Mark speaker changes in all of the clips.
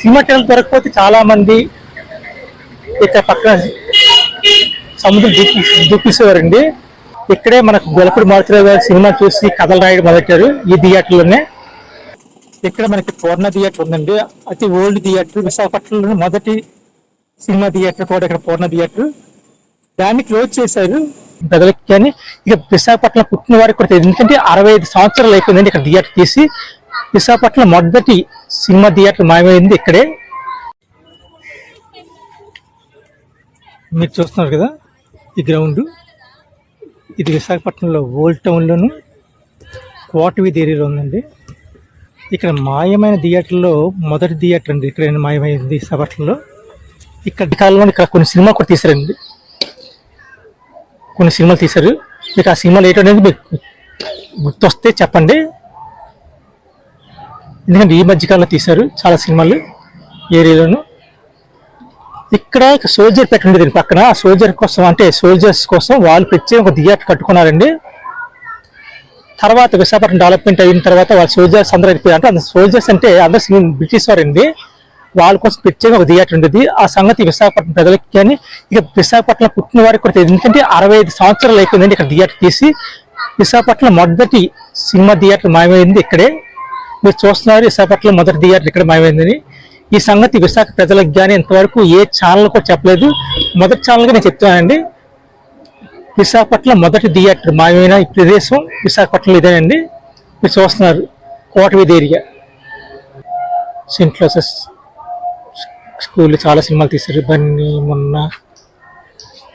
Speaker 1: Cinema ticket దొరకపోతే చాలా మంది ఇక్కడ పక్కన సముద్రం దూకి దూకిసేవారండి. ఇక్కడే మనకు గొలపూడి మారుతిరావు గారి సినిమా చూసి కథలు రాయడం మొదలెట్టారు ఈ థియేటర్లోనే. ఇక్కడ మనకి పూర్ణ థియేటర్ ఉందండి. అతి ఓల్డ్ థియేటర్. విశాఖపట్నంలోని మొదటి సినిమా థియేటర్ కూడా ఇక్కడ పూర్ణ థియేటర్. దాన్ని క్లోజ్ చేశారు ప్రజలకి కానీ. ఇక విశాఖపట్నం పుట్టిన వారికి కూడా తెలియదు. ఎందుకంటే అరవై ఐదు సంవత్సరాలు అయిపోయిందండి ఇక్కడ థియేటర్ తీసి. విశాఖపట్నం మొదటి సినిమా థియేటర్ మాయమైంది ఇక్కడే. మీరు చూస్తున్నారు కదా ఈ గ్రౌండ్. ఇది విశాఖపట్నంలో ఓల్డ్ టౌన్లోను కోటవీధి ఏరియాలో ఉందండి. ఇక్కడ మాయమైన థియేటర్లో మొదటి థియేటర్ అండి ఇక్కడ మాయమైంది విశాఖపట్నంలో. ఇక్కడ కాలంలో ఇక్కడ కొన్ని సినిమాలు కూడా తీశారండి. కొన్ని సినిమాలు తీశారు. మీకు ఆ సినిమాలు ఏంటనేది మీకు గుర్తొస్తే చెప్పండి. ఎందుకంటే ఈ మధ్యకాలంలో తీశారు చాలా సినిమాలు ఏరియాలోను. ఇక్కడ సోల్జర్ పెట్టి ఉండేది పక్కన. సోల్జర్ కోసం అంటే సోల్జర్స్ కోసం వాళ్ళు ప్రత్యేక ఒక థియేటర్ కట్టుకున్నారండి. తర్వాత విశాఖపట్నం డెవలప్మెంట్ అయిన తర్వాత వాళ్ళ సోల్జర్స్ అందరూ అయిపోయారు అంటే సోల్జర్స్ అంటే అందరూ సివిల్ బ్రిటిష్ వారండి వాళ్ళ కోసం ప్రత్యేక ఒక థియేటర్ ఉండేది. ఆ సంగతి విశాఖపట్నం ప్రజలకి కానీ ఇక విశాఖపట్నం పుట్టిన వారికి కూడా తెలియదు. ఎందుకంటే అరవై ఐదు సంవత్సరాలు అయిపోయిందండి ఇక్కడ థియేటర్ తీసి. విశాఖపట్నం మొదటి సినిమా థియేటర్ మాయమైంది ఇక్కడే. మీరు చూస్తున్నారు విశాఖపట్నం మొదటి థియేటర్ ఇక్కడ మాయమైందని. ఈ సంగతి విశాఖ ప్రజలకు కానీ ఇంతవరకు ఏ ఛానల్ కూడా చెప్పలేదు. మొదటి ఛానల్గా నేను చెప్తున్నానండి. విశాఖపట్నం మొదటి థియేటర్ మాయమైన ఈ ప్రదేశం విశాఖపట్నంలో ఇదేనండి. మీరు చూస్తున్నారు కోటవీధి ఏరియా. సెంట్ స్కూల్లో చాలా సినిమాలు తీశారు. బన్నీ మొన్న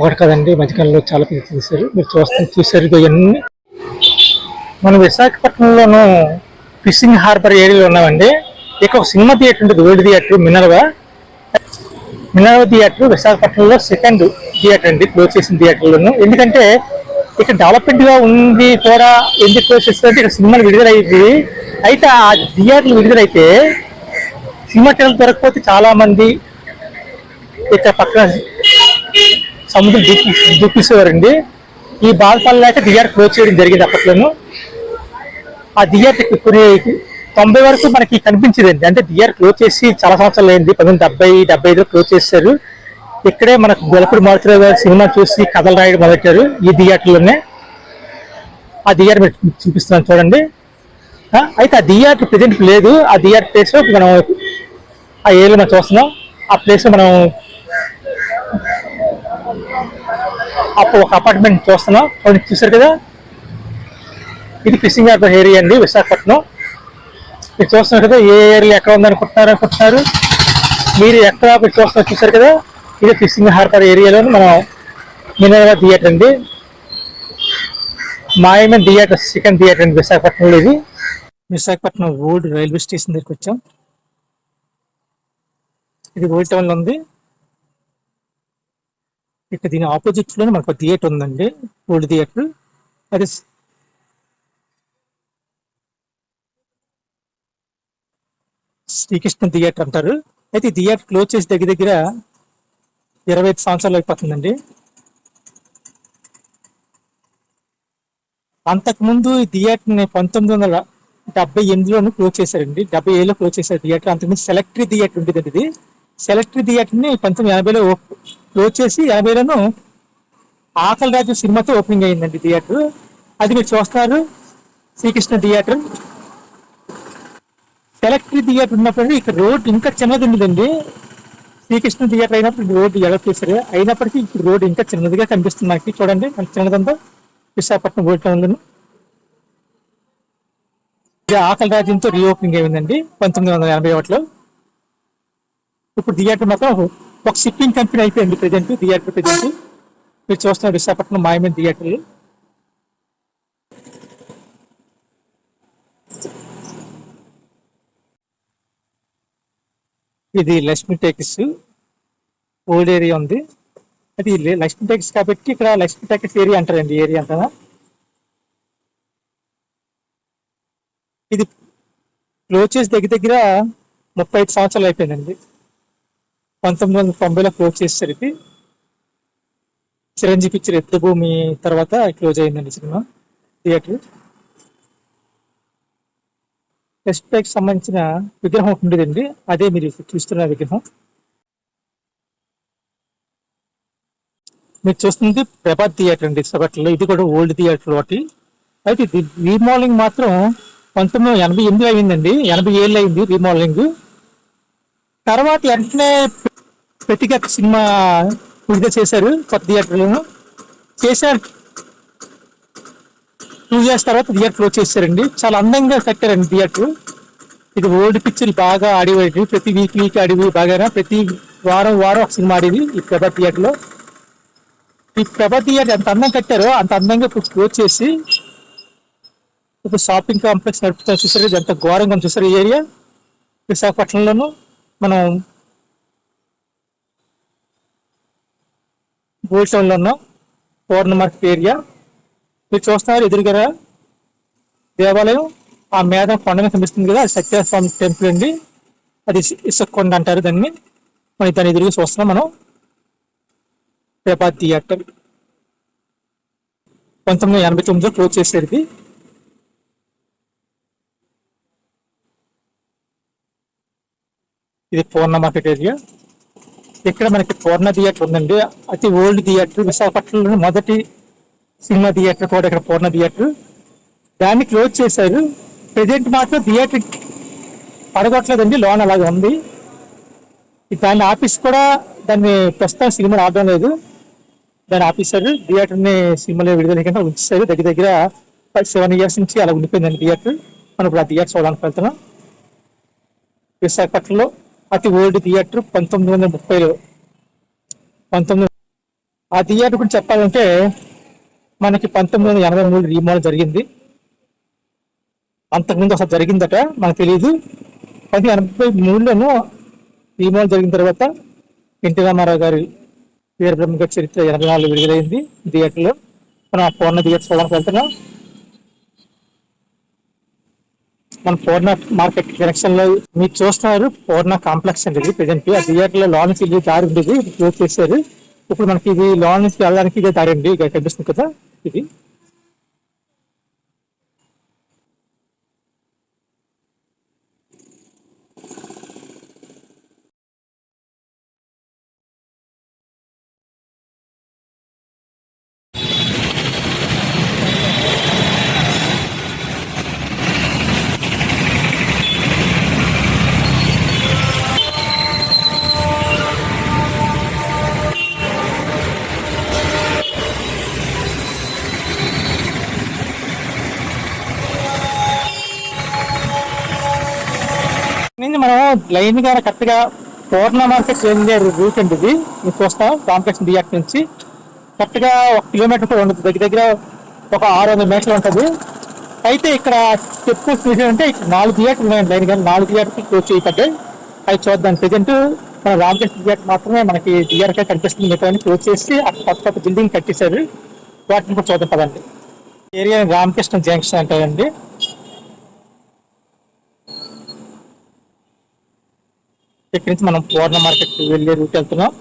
Speaker 1: ఒకటి కదండి మధ్యకాలంలో చాలా పెద్ద తీశారు. మీరు చూస్తే చూసారు ఇవన్నీ. మనం విశాఖపట్నంలోనూ ఫిషింగ్ హార్బర్ ఏరియాలో ఉన్నామండి. ఇక్కడ ఒక సినిమా థియేటర్ ఉంటుంది old theatre Minerva. Minerva theatre విశాఖపట్నంలో సెకండ్ థియేటర్ అండి క్లోజ్ చేసిన థియేటర్లోను. ఎందుకంటే ఇక్కడ డెవలప్మెంట్గా ఉంది కూడా ఎందుకు క్లోజ్ చేస్తారంటే ఇక్కడ సినిమాలు విడుదలైంది. అయితే ఆ థియేటర్లు విడుదలైతే సినిమా టికెట్ దొరకకపోతే చాలామంది ఇక్కడ పక్కన సముద్రం దూకి దూకిసేవారండి. ఈ బాధపడలేక థియేటర్ క్లోజ్ చేయడం జరిగింది అప్పట్లోనూ. ఆ థియేటర్ కొన్ని తొంభై వరకు మనకి కనిపించేదండి. అంటే థియేటర్ క్లోజ్ చేసి చాలా సంవత్సరాలు అయింది. పంతొమ్మిది డెబ్బై డెబ్బై ఐదులో క్లోజ్ చేశారు. ఇక్కడే మనకు గొలపూడి మారుతిరావు గారి సినిమా చూసి కథలు రాయడం మొదలెట్టారు ఈ థియేటర్లోనే. ఆ థియేటర్ మీరు చూపిస్తున్నాను చూడండి. అయితే ఆ థియేటర్ ప్రజెంట్ లేదు. ఆ థియేటర్ ప్లేస్ మనం ఆ ఏరియాలో మనం చూస్తున్నాం. ఆ ప్లేస్ మనం అప్పుడు ఒక అపార్ట్మెంట్ చూస్తున్నాం. చూడండి చూసారు కదా? ఇది ఫిషింగ్ హార్బర్ ఏరియా అండి విశాఖపట్నం. మీరు చూస్తున్నారు కదా ఏ ఏరియా ఎక్కడ ఉందనుకుంటున్నారు అనుకుంటున్నారు? మీరు ఎక్కడ మీరు చూస్తున్నారు చూసారు కదా ఇది ఫిషింగ్ హార్బర్ ఏరియాలో మనం మినర్వా థియేటర్ అండి. మాయమైన థియేటర్ సెకండ్ థియేటర్ అండి విశాఖపట్నంలో ఇది. విశాఖపట్నం ఓల్డ్ రైల్వే స్టేషన్ దగ్గరికి వచ్చాం. ఇది ఓల్డ్ టౌన్లో ఉంది. ఇక్కడ దీని ఆపోజిట్లోనే మనకు థియేటర్ ఉందండి ఓల్డ్ థియేటర్. అది శ్రీకృష్ణ థియేటర్ అంటారు. అయితే ఈ థియేటర్ క్లోజ్ చేసి దగ్గర దగ్గర ఇరవై ఐదు సంవత్సరాలు అయిపోతుందండి. అంతకుముందు ఈ థియేటర్ని పంతొమ్మిది వందల డెబ్బై ఎనిమిదిలోనూ క్లోజ్ చేశారండి. డెబ్బై ఏడులో క్లోజ్ చేశారు థియేటర్. అంతకుముందు సెలెక్టరీ థియేటర్ ఉండేదండి ఇది. సెలెక్టరీ థియేటర్ని పంతొమ్మిది ఎనభైలో క్లోజ్ చేసి యాభైలోనూ ఆకలి రాజు సినిమాతో ఓపెనింగ్ అయిందండి థియేటర్. అది మీరు చూస్తున్నారు శ్రీకృష్ణ థియేటర్. ఎలక్ట్రిక్ థియేటర్ ఉన్నప్పుడు ఇక్కడ రోడ్ ఇంకా చిన్నది ఉండదండి శ్రీకృష్ణ థియేటర్ అయినప్పుడు రోడ్డు ఎలా చేశారు అయినప్పటికీ ఇప్పుడు రోడ్ ఇంకా చిన్నదిగా కనిపిస్తుంది నాకు. చూడండి మనకి చిన్నదంతా విశాఖపట్నం ఓల్డ్ టౌన్లోను ఇది ఆకలి రాజ్యంతో రీఓపెనింగ్ అయిందండి పంతొమ్మిది వందల ఎనభై ఒకటిలో. ఇప్పుడు థియేటర్ మాత్రం ఒక షిప్పింగ్ కంపెనీ అయిపోయింది ప్రజెంట్ థియేటర్ ప్రజెంట్ మీరు చూస్తున్నారు విశాఖపట్నం మాయమైన థియేటర్లు. ఇది లక్ష్మీ టెక్స్ ఓల్డ్ ఏరియా ఉంది. అది లక్ష్మీ టెక్స్ కాబట్టి ఇక్కడ లక్ష్మీ టెక్స్ ఏరియా అంటారండి ఏరియా అంటారా ఇది క్లోజ్ చేసి దగ్గర దగ్గర ముప్పై ఐదు సంవత్సరాలు అయిపోయిందండి. పంతొమ్మిది వందల తొంభైలో క్లోజ్ చేసేసరికి చిరంజీవి పిక్చర్ ఎత్తు భూమి తర్వాత క్లోజ్ అయిందండి సినిమా థియేటర్. ఎస్పీకి సంబంధించిన విగ్రహం ఒకటి ఉండేదండి. అదే మీరు చూస్తున్న విగ్రహం. మీరు చూస్తుంది ప్రభాత్ థియేటర్ అండి విశాఖపట్నంలో ఇది కూడా ఓల్డ్ థియేటర్ ఒకటి. అయితే ఇది రీమోడలింగ్ మాత్రం పంతొమ్మిది వందల ఎనభై ఎనిమిది అయిందండి. ఎనభై ఏళ్ళు అయింది రీమోడలింగ్ తర్వాత వెంటనే ప్రతిగత సినిమా విడుదల చేశారు కొత్త థియేటర్లను. చేశారు. టూ ఇయర్స్ తర్వాత థియేటర్ క్లోజ్ చేశారండి. చాలా అందంగా కట్టారండి థియేటర్ ఇది ఓల్డ్ పిక్చర్ బాగా ఆడేవాడి ప్రతి వీక్ వీక్ ఆడేవి బాగా ప్రతి వారం వారం ఒక సినిమా ఆడేది ఈ ప్రభా థియేటర్లో ఈ ప్రభా థియేటర్ ఎంత అందంగా కట్టారో అంత అందంగా ఇప్పుడు క్లోజ్ చేసి ఇప్పుడు షాపింగ్ కాంప్లెక్స్ నడుపుతారు చూసారు ఇది ఎంత ఘోరంగా చూసారు ఈ ఏరియా విశాఖపట్నంలోనూ మనం గోల్డ్ టౌన్ ఉన్నాం పౌర్ణ మార్కెట్ ఏరియా మీరు చూస్తున్నారు ఎదురుగా దేవాలయం. ఆ మేద కొండ మీద కనిపిస్తుంది కదా సత్యస్వామి టెంపుల్ అండి. అది ఇసు- ఇసుక కొండ అంటారు దాన్ని. మనం దాని ఎదురుగా చూస్తున్నాం మనం. ప్రభా థియేటర్. పంతొమ్మిది వందల ఎనభై తొమ్మిదిలో క్లోజ్ చేశారు ఇది ఇది పూర్ణ మార్కెట్ ఏరియా. ఇక్కడ మనకి పూర్ణ థియేటర్ ఉందండి. అతి ఓల్డ్ థియేటర్. విశాఖపట్నంలో మొదటి సినిమా థియేటర్ కూడా ఇక్కడ పూర్ణ థియేటర్. దాన్ని క్లోజ్ చేశారు. ప్రెజెంట్ మాత్రం థియేటర్ పడగొట్టలేదండి లోన్ అలాగే ఉంది. దాని ఆఫీస్ కూడా దాన్ని ప్రస్తుతం సినిమా ఆడడం లేదు. దాన్ని ఆపేశారు థియేటర్ని సినిమాలో విడుదల కింద ఉంచారు దగ్గర దగ్గర సెవెన్ ఇయర్స్ నుంచి అలా ఉండిపోయిందండి థియేటర్. మనం ఇప్పుడు ఆ థియేటర్ చూడడానికి వెళ్తున్నాం. విశాఖపట్నంలో అతి ఓల్డ్ థియేటర్ పంతొమ్మిది వందల ముప్పైలో. పంతొమ్మిది ఆ థియేటర్ గురించి చెప్పాలంటే మనకి పంతొమ్మిది వందల ఎనభై మూడు రీమోడల్ జరిగింది. అంతకుముందు అసలు జరిగిందట మనకు తెలియదు పంతొమ్మిది ఎనభై మూడులోనూ రీమోడల్ జరిగిన తర్వాత ఎన్టీ రామారావు గారి వీరబ్రహ్మ చరిత్ర ఎనభై నాలుగు విడుదలైంది థియేటర్లో. మనం ఆ పూర్ణ థియేటర్ చూడడానికి వెళ్తున్నాం. మన పూర్ణ మార్కెట్ కనెక్షన్లో మీరు చూస్తున్నారు పూర్ణ కాంప్లెక్స్ అండి ఇది ప్రజెంట్. ఆ థియేటర్లో లోన్ నుంచి దారి ఉండేది క్లోజ్ చేశారు. ఇప్పుడు మనకి ఇది లోన్ నుంచి వెళ్ళడానికి ఇదే దారి అండి ఇక్కడ కనిపిస్తుంది కదా ఇది. నుంచి మనం లైన్గా కరెక్ట్గా పూర్ణ మార్కెట్ రూట్ అండి ఇది. మీరు చూస్తాం కాంప్లెక్స్ థియేటర్ నుంచి. కరెక్ట్గా ఒక కిలోమీటర్ కూడా ఉండదు. దగ్గర దగ్గర ఒక ఆరు వందల మీటర్లు ఉంటుంది. అయితే ఇక్కడ చెప్పు విషయం అంటే నాలుగు థియేటర్లు ఉన్నాయండి లైన్గా నాలుగు థియేటర్లు క్లోజ్ చేయబడ్డాయి. అవి చూద్దాం. ప్రజెంట్ మన రామకృష్ణ థియేటర్ మాత్రమే మనకి థియేటర్ కనిపిస్తుంది. మిగతా క్లోజ్ చేసి అక్కడ కొత్త కొత్త బిల్డింగ్ కట్టేశారు. వాటిని కూడా చూద్దాం పదండి. ఏరియా రామకృష్ణ జంక్షన్ అంటారండి. ఇక్కడి నుంచి మనం పూర్ణ మార్కెట్ వెళ్ళే రూట్ వెళ్తున్నాం.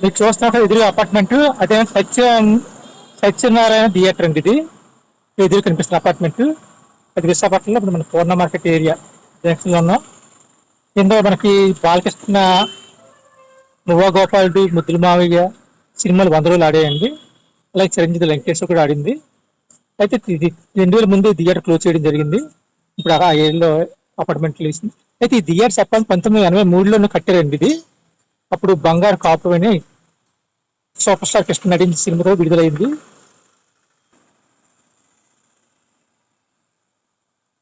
Speaker 1: మీరు చూస్తున్నట్టు ఎదురు అపార్ట్మెంట్ అదే సత్య సత్యనారాయణ థియేటర్ అండి ఇది. ఎదురు కనిపిస్తున్న అపార్ట్మెంట్ అది విశాఖపట్నంలో ఇప్పుడు మన పూర్ణ మార్కెట్ ఏరియా జంక్షన్లో ఉన్నాం. ఇందులో మనకి బాలకృష్ణ నువ్వా గోపాలుడు ముద్దుల మావయ్య సినిమాలు వంద రోజులు ఆడాయండి. అలాగే చిరంజీవి వెంకటేశ్వర కూడా ఆడింది. అయితే రెండు వేల ముందు థియేటర్ క్లోజ్ చేయడం జరిగింది. ఇప్పుడు ఆ ఏరియాలో అపార్ట్మెంట్లు వేసింది అయితే ఈ థియేటర్ చెప్పాలి పంతొమ్మిది వందల ఎనభై మూడులోనే కట్టారండి ఇది. అప్పుడు బంగారు కాపు అని సూపర్ స్టార్ కృష్ణ నటించిన సినిమాతో విడుదలైంది.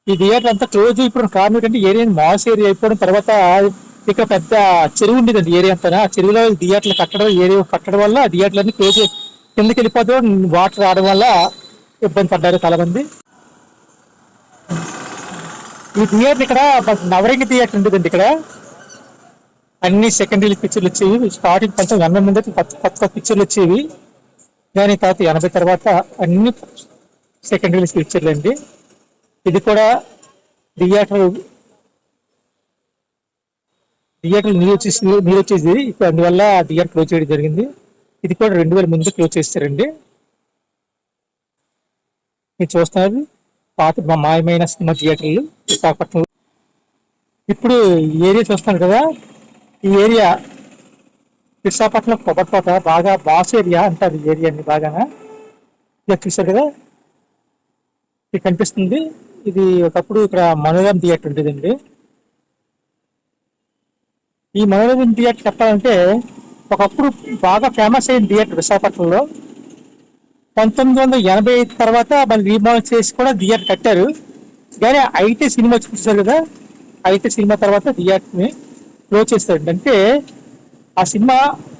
Speaker 1: ఈ థియేటర్ అంతా క్లోజ్ అయిపోవడం కారణం ఏంటంటే ఏరియా మాస్ ఏరియా అయిపోవడం తర్వాత ఇక్కడ పెద్ద చెరువు ఉండేదండి ఏరియా అంతా. ఆ చెరువులో థియేటర్లు కట్టడం ఏరియా కట్టడం వల్ల థియేటర్లన్నీ క్లోజ్ కిందకి వెళ్ళిపోతే వాటర్ రావడం వల్ల ఇబ్బంది పడ్డారు చాలా మంది ఈ థియేటర్ ఇక్కడ నవరింగ్ థియేటర్ ఉంటుందండి ఇక్కడ. అన్ని సెకండరీ పిక్చర్లు వచ్చేవి. స్టార్టింగ్ కొంచెం ఎనభై ముందు కొత్త కొత్త కొత్త పిక్చర్లు వచ్చేవి. దాని తర్వాత ఎనభై తర్వాత అన్ని సెకండరీ పిక్చర్లు అండి. ఇది కూడా థియేటర్ థియేటర్ నీరు వచ్చేసి నీరు వచ్చేసి ఇప్పుడు అందువల్ల థియేటర్ క్లోజ్ చేయడం జరిగింది. ఇది కూడా రెండు వేల ముందు క్లోజ్ చేస్తారండి. మీరు చూస్తున్నారు. పాత మాయమైన సినిమా థియేటర్లు విశాఖపట్నంలో. ఇప్పుడు ఈ ఏరియా చూస్తున్నారు కదా ఈ ఏరియా విశాఖపట్నం కొబ్బరితోట బాగా బాస్ ఏరియా అంటారు ఈ ఏరియాని బాగానా? ఇక్కడ చూసారు కదా? ఇది కనిపిస్తుంది. ఇది ఒకప్పుడు ఇక్కడ మనోరం థియేటర్ ఉండేదండి. ఈ మనోరంజన్ థియేటర్ చెప్పాలంటే ఒకప్పుడు బాగా ఫేమస్ అయిన థియేటర్ విశాఖపట్నంలో పంతొమ్మిది వందల ఎనభై ఐదు తర్వాత మళ్ళీ రీమోడల్ చేసి కూడా థియేటర్ కట్టారు. కానీ అయితే సినిమా చూసారు కదా? అయితే సినిమా తర్వాత థియేటర్ని క్లోజ్ చేస్తారు అంటే ఆ సినిమా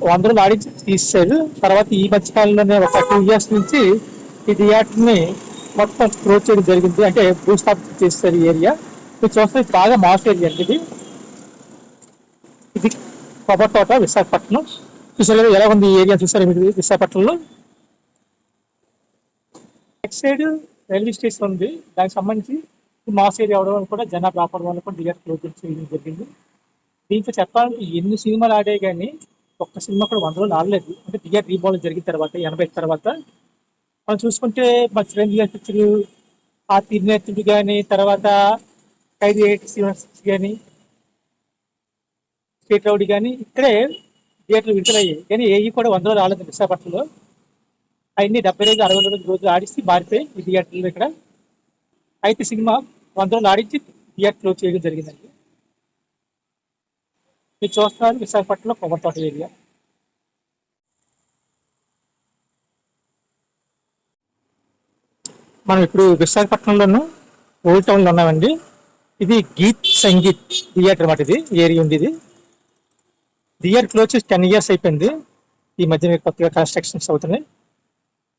Speaker 1: వంద రోజులు ఆడించి తీసేశారు తర్వాత ఈ మధ్య కాలంలోనే ఒక టూ ఇయర్స్ నుంచి ఈ థియేటర్ని మొత్తం క్లోజ్ చేయడం జరిగింది. అంటే భూస్థాపన చేస్తారు ఈ ఏరియా మీరు చూస్తే బాగా మాస్ట్ ఏరియా అండి ఇది. ఇది కొబ్బరి తోట విశాఖపట్నం. చూసారు కదా ఎలా ఉంది ఈ ఏరియా చూసారు మీరు విశాఖపట్నంలో? నెక్స్ట్ సైడ్ రైల్వే స్టేషన్ ఉంది. దానికి సంబంధించి మా మాస్ ఏరియా అవడం వల్ల కూడా జనాభా రావడం వల్ల కూడా డిఆర్ క్లోజ్ చేయడం జరిగింది. దీంట్లో చెప్పాలంటే ఎన్ని సినిమాలు ఆడాయి కానీ ఒక్క సినిమా కూడా వంద రోజులు ఆడలేదు. అంటే థియేటర్ రీబాల్ జరిగిన తర్వాత ఎనభై తర్వాత. మనం చూసుకుంటే మా చిరంజీవి గారి పిక్చర్ ఆ తిరినేతుడు కానీ తర్వాత ఖైదీ ఎయిట్ సిక్స్ కానీ స్టేట్ రౌడీ కానీ ఇక్కడే థియేటర్లు విడుదలయ్యాయి. కానీ ఏవి కూడా వంద రోజులు ఆడలేదు విశాఖపట్నంలో. అన్ని డెబ్బై రోజులు అరవై రోజులు రోజులు ఆడిస్తే మారిపోయి ఈ థియేటర్లు ఇక్కడ. అయితే సినిమా వంద రోజులు ఆడించి థియేటర్ క్లోజ్ చేయడం జరిగిందండి. మీరు చూస్తున్నారు విశాఖపట్నంలో కొబ్బరితోట ఏరియా. మనం ఇప్పుడు విశాఖపట్నంలోను ఓల్డ్ టౌన్లో ఉన్నామండి. ఇది గీత్ సంగీత్ థియేటర్ అనమాట ఇది. ఏరియా ఉంది ఇది. థియేటర్ క్లోజ్ చేసి టెన్ ఇయర్స్ అయిపోయింది. ఈ మధ్య కొత్తగా కన్స్ట్రక్షన్స్ అవుతున్నాయి.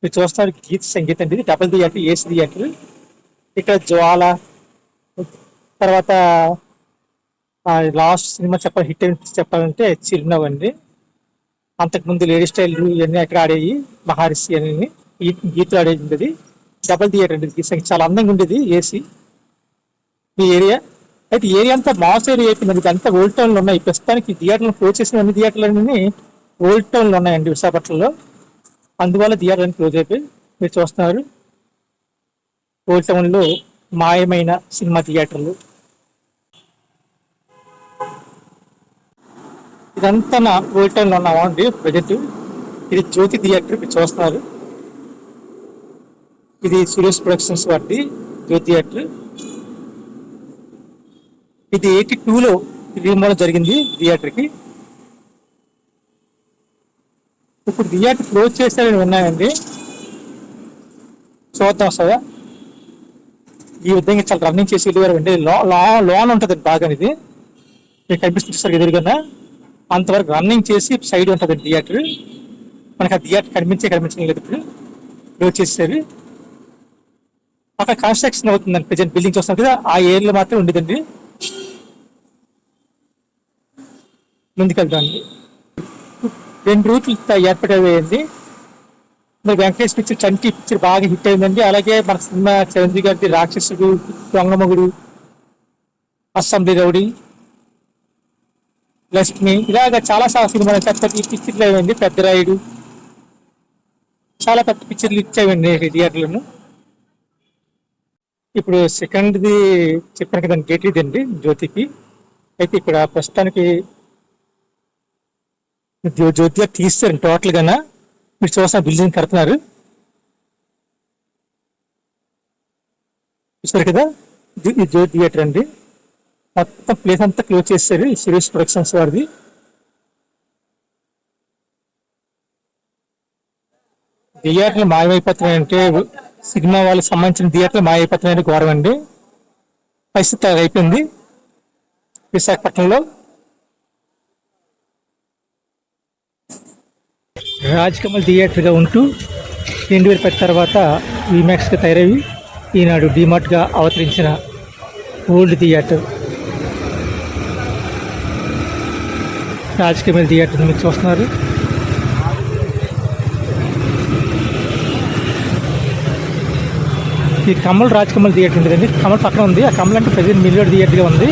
Speaker 1: మీరు చూస్తున్నారు గీత సంగీతం అండి. ఇది థియేటర్ ఏసీ థియేటర్ ఇక్కడ జ్వాల తర్వాత లాస్ట్ సినిమా చెప్పాలి హిట్ చెప్పాలంటే చిరునవ్వు అండి అంతకుముందు లేడీ స్టైల్ ఇవన్నీ అక్కడ ఆడేవి మహారిషి అని గీతలు ఆడేది ఉండేది. డబల్ థియేటర్ అండి. ఇది సంగీతం చాలా అందంగా ఉండేది ఏసీ. ఈ ఏరియా? అయితే ఏరియా అంతా మాస్ ఏరియా అయిపోయింది. అంతా ఓల్డ్ టౌన్లో ఉన్నాయి. ప్రస్తుతానికి థియేటర్లు క్లోజ్ చేసిన అన్ని థియేటర్లన్నీ ఓల్డ్ టౌన్లో ఉన్నాయండి విశాఖపట్నంలో. అందువల్ల థియేటర్లు క్లోజ్ అయిపోయి మీరు చూస్తున్నారు. ఓల్డ్ టౌన్లో మాయమైన సినిమా థియేటర్లు. ఇదంతా నా ఓల్డ్ టౌన్లో ఉన్నామండి ప్రజెంట్. ఇది జ్యోతి థియేటర్ మీరు చూస్తున్నారు. ఇది సురేష్ ప్రొడక్షన్స్ వాటి జ్యోతి థియేటర్. ఇది ఎయిటీ టూలో రీమోడల్ జరిగింది థియేటర్కి. ఇప్పుడు థియేటర్ క్లోజ్ చేస్తారని ఉన్నాయండి. చూద్దాం సార్. ఈ విధంగా చాలా రన్నింగ్ చేసి వెళ్ళేవారు అండి. లోన్ ఉంటుంది బాగా ఇది మీకు కనిపిస్తుంది సార్ ఎదురుగా అంతవరకు రన్నింగ్ చేసి సైడ్ ఉంటుంది థియేటర్ మనకి ఆ థియేటర్ కనిపించే కనిపించడం లేదు ఇప్పుడు. క్లోజ్ చేసేది. అక్కడ కన్స్ట్రక్షన్ అవుతుందండి ప్రజెంట్ బిల్డింగ్ చూస్తాం కదా ఆ ఏరియాలో మాత్రం ఉండేదండి. ముందుకెళ్తామండి రెండు రూట్లు ఏర్పడేది. మరి వెంకటేష్ పిక్చర్ చంటి పిక్చర్ బాగా హిట్ అయిందండి. అలాగే మన సినిమా చిరంజీవి గారి రాక్షసుడు దొంగమగుడు అసెంబ్లీ రౌడీ లక్ష్మి ఇలాగ చాలా చాలా సినిమాలు పెద్ద పెద్ద పిక్చర్లు అయ్యండి పెద్ద రాయుడు. చాలా పెద్ద పిక్చర్లు ఇచ్చేవండి థియేటర్లను. ఇప్పుడు సెకండ్ది చెప్పాను కదండి గేట్ ఇదండి జ్యోతికి. అయితే ఇక్కడ ప్రస్తుతానికి జ్యోతిగా తీస్తారు టోటల్ గానా? మీరు చూసిన బిల్డింగ్ కడుతున్నారు. చూసారు కదా? జ్యోతి థియేటర్ అండి. మొత్తం ప్లేస్ అంతా క్లోజ్ చేస్తారు ఈ సురేష్ ప్రొడక్షన్స్ వారిది. థియేటర్లు మాయమైపోతున్నాయి అంటే సినిమా వాళ్ళకి సంబంధించిన థియేటర్లు మాయమైపోతున్నాయని ఘోరం అండి. పరిస్థితి అయిపోయింది. విశాఖపట్నంలో రాజ్ కమల్ థియేటర్గా ఉంటూ రెండు వేల పది తర్వాత విమాక్స్గా తయారవి ఈనాడు డిమార్ట్గా అవతరించిన old theatre. Raj Kamal theatre మీరు చూస్తున్నారు ఈ కమల్ రాజ్ కమల్ థియేటర్ ఉంటుందండి. కమల్ పక్కన ఉంది. ఆ కమల్ అంటే ప్రజెంట్ మిలియడ్ థియేటర్గా ఉంది.